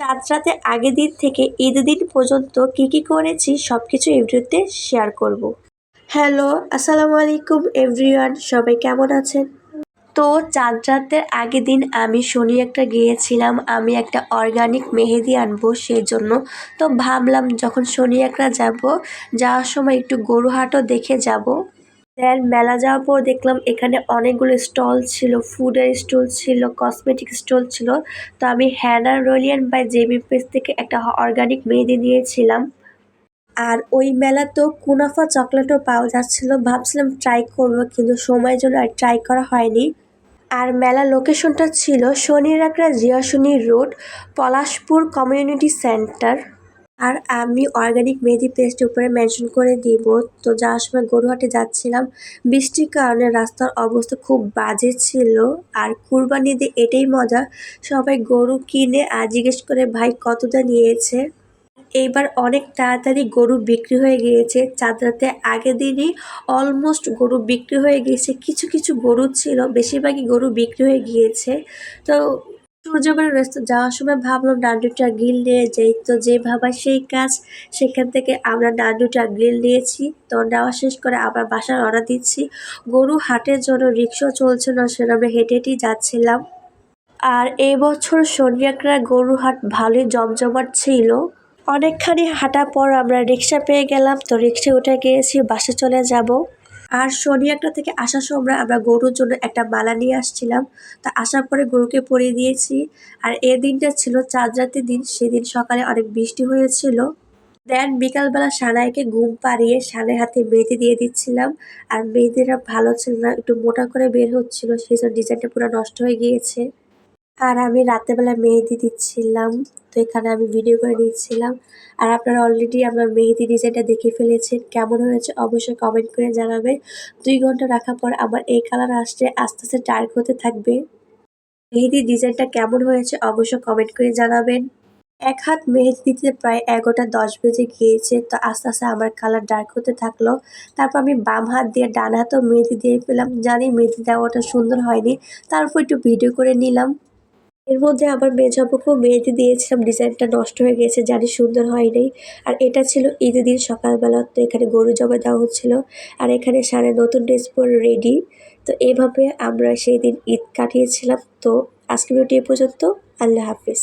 চাঁদ রাতে আগের দিন থেকে ঈদ দিন পর্যন্ত কি কি করেছি সব কিছু এই ভিডিওতে শেয়ার করব। হ্যালো আসসালামু আলাইকুম এভরিওয়ান সবাই কেমন আছেন? তো চাঁদ রাতের আগের দিন আমি শনি একটা গিয়েছিলাম, আমি একটা অর্গানিক মেহেদি আনব সেই জন্য। তো ভাবলাম যখন শনি একটা যাব, যাওয়ার সময় একটু গরুহাটও দেখে যাব। দেন মেলা যাওয়ার পর দেখলাম এখানে অনেকগুলো স্টল ছিল ফুডের স্টল ছিল কসমেটিক স্টল ছিল। তো আমি হ্যানা রোলিয়ান বাই জেবি পেস থেকে একটা অর্গানিক মেহেদি নিয়েছিলাম। আর ওই মেলা তো কুনাফা চকলেটও পাওয়া যাচ্ছিল। ভাবছিলাম ট্রাই করব, কিন্তু সময়ের জন্য আর ট্রাই করা হয়নি। আর মেলা লোকেশনটা ছিল শনির একটা জিয়াশনি রোড, পলাশপুর কমিউনিটি সেন্টার আর আমি অর্গানিক মেহেদি পেস্ট উপরে মেনশন করে দিব। তো যাওয়ার সময় গরুহাটে যাচ্ছিলাম। বৃষ্টির কারণে রাস্তার অবস্থা খুব বাজে ছিল। আর কুরবানি দিয়ে এটাই মজা, সবাই গরু কিনে আর জিজ্ঞেস করে, ভাই, কতটা নিয়েছে? এইবার অনেক তাড়াতাড়ি গরু বিক্রি হয়ে গিয়েছে। চাঁদরাতে আগের দিনই অলমোস্ট গরু বিক্রি হয়ে গিয়েছে। কিছু কিছু গরু ছিল, বেশিরভাগই গরু বিক্রি হয়ে গিয়েছে। তো সূর্যবানের রেস্তো, যাওয়ার সময় ভাবলাম নান্ডুটা গ্রিল নিয়ে যাই তো যে ভাবা সেই কাজ, সেখান থেকে আমরা নান্ডুটা গ্রিল নিয়েছি। তো নেওয়া শেষ করে আবার বাসায় রওনা দিচ্ছি। গরু হাটের জন্য রিক্সা চলছে না সেটা আমরা হেঁটে হেঁটেই যাচ্ছিলাম। আর এই বছর শনিয়াকড়া গরু হাট ভালোই জমজমাট ছিল। অনেকখানি হাঁটা পর আমরা রিক্সা পেয়ে গেলাম, তো রিক্সা উঠে গিয়েছি, বাসে চলে যাব। আর শনি একটা থেকে আসার সময় আমরা গরুর জন্য একটা মালা নিয়ে আসছিলাম। তা আসার পরে গরুকে পরিয়ে দিয়েছি। আর এ দিনটা ছিল চাঁদ রাতের দিন। সেদিন সকালে অনেক বৃষ্টি হয়েছিল। দেন বিকালবেলা সানাইকে ঘুম পাড়িয়ে সানাই হাতে মেহেদি দিয়ে দিচ্ছিলাম। আর মেহেদিটা ভালো ছিল না, একটু মোটা করে বের হচ্ছিল, সেই জন্য ডিজাইনটা পুরো নষ্ট হয়ে গিয়েছে। আর আমি রাতেরবেলা মেহেদি দিচ্ছিলাম, তো এখানে আমি ভিডিও করে নিচ্ছিলাম। আর আপনারা অলরেডি আমার মেহেদি ডিজাইনটা দেখে ফেলেছেন, কেমন হয়েছে অবশ্যই কমেন্ট করে জানাবেন। দুই ঘণ্টা রাখার পর আমার এই কালার আসছে, আস্তে আস্তে ডার্ক হতে থাকবে। মেহেদি ডিজাইনটা কেমন হয়েছে অবশ্যই কমেন্ট করে জানাবেন। এক হাত মেহেদি দিতে প্রায় এগারোটা দশ বেজে গিয়েছে, তো আস্তে আস্তে আমার কালার ডার্ক হতে থাকল। তারপর আমি বাম হাত দিয়ে ডান হাতেও মেহেদি দিয়ে ফেলাম জানি মেহেদি দেওয়াটা সুন্দর হয়নি, তারপর একটু ভিডিও করে নিলাম। এর মধ্যে আবার মেজাবুকেও মেহেদি দিয়েছিলাম, ডিজাইনটা নষ্ট হয়ে গেছে জানি সুন্দর হয়নি। আর এটা ছিল ঈদের দিন সকালবেলা, তো এখানে গরু জমা দেওয়া হচ্ছিল। আর এখানে সারা নতুন ড্রেস পরে রেডি তো এভাবে আমরা সেই দিন ঈদ কাটিয়েছিলাম। তো আজকে ভিডিওটি এ পর্যন্ত, আল্লাহ হাফিজ।